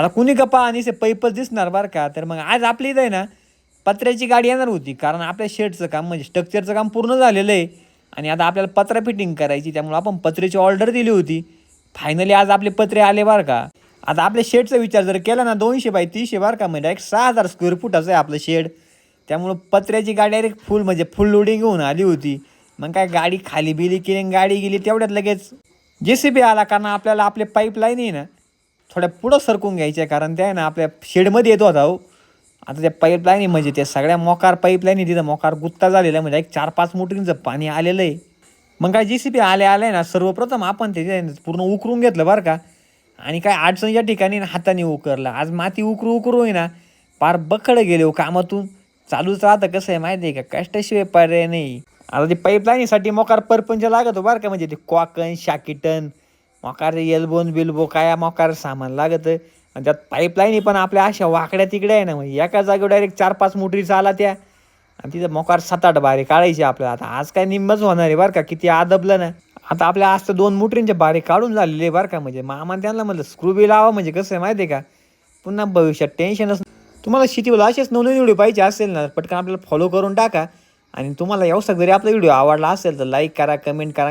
आता कुणी गप्पा आणि से पैपच दिसणार बरं का? तर मग आज आपली इथं आहे ना पत्र्याची गाडी येणार होती. कारण आपल्या शेडचं काम म्हणजे स्ट्रक्चरचं काम पूर्ण झालेलं आहे. आणि आता आपल्याला पत्रा फिटिंग करायची त्यामुळे आपण पत्र्याची ऑर्डर दिली होती. फायनली आज आपले पत्रे आले बरं का? आता आपल्या शेडचा विचार जर केला ना दोनशे बाय तीनशे बरं का? म्हणजे एक सहा हजार स्क्वेअर फुटाचं आहे आपलं शेड. त्यामुळं पत्र्याची गाडी डायरेक्ट फुल म्हणजे फुल लोडिंग घेऊन आली होती. मग काय गाडी खाली बिली केली आणि गाडी गेली तेवढ्यात लगेच. जे सी बी आला कारण आपल्याला आपले पाईपलाईन आहे ना थोड्या पुढं सरकून घ्यायच्या कारण त्या आहे ना आपल्या शेडमध्ये येतो होता हो. आता त्या पाईपलाईन म्हणजे त्या सगळ्या मोकार पाईपलाईन तिथं मोकार गुत्ता झालेला आहे म्हणजे एक चार पाच मोटरींचं पाणी आलेलं आहे. मग काय जी सी बी आले आले ना सर्वप्रथम आपण ते पूर्ण उकरून घेतलं बरं का. आणि काय अडचणीच्या ठिकाणी ना हाताने उकरलं. आज माती उकरू उकरू ना पार बखडं गेले हो कामातून. चालूच राहतं कसं आहे माहिती आहे का? कष्टाशिवाय पर्याय नाही. आता ते पाईपलाईनीसाठी मोकार परपंच लागत हो बरं का म्हणजे ते कॉकन शाकिटन मोकार एल्बोन बिल्बो काय मोकार सामान लागत. आणि त्यात पाईपलाईन पण आपल्या अशा वाकड्या तिकड्या आहे ना म्हणजे एका जागेवर डायरेक्ट चार पाच मोटरी चाला त्या आणि तिथं मोकार सात आठ बारे काढायची आपल्याला. आता आज काय निम्मच होणार आहे बरं का किती आदबलं ना. आता आपल्या आज तर दोन मोटरींचे बारे काढून झालेले आहे बरं का म्हणजे मामा त्यांना म्हटलं स्क्रू बी लावा म्हणजे कसं आहे माहिती आहे का? पुन्हा भविष्यात टेन्शनच तुम्हाला शेतीवर असेच नवनवीन व्हिडिओ पाहिजे असेल ना पटकन आपल्याला फॉलो करून टाका. आणि तुम्हाला व्यवसाय जरी आपला व्हिडिओ आवडला असेल तर लाईक करा कमेंट करा.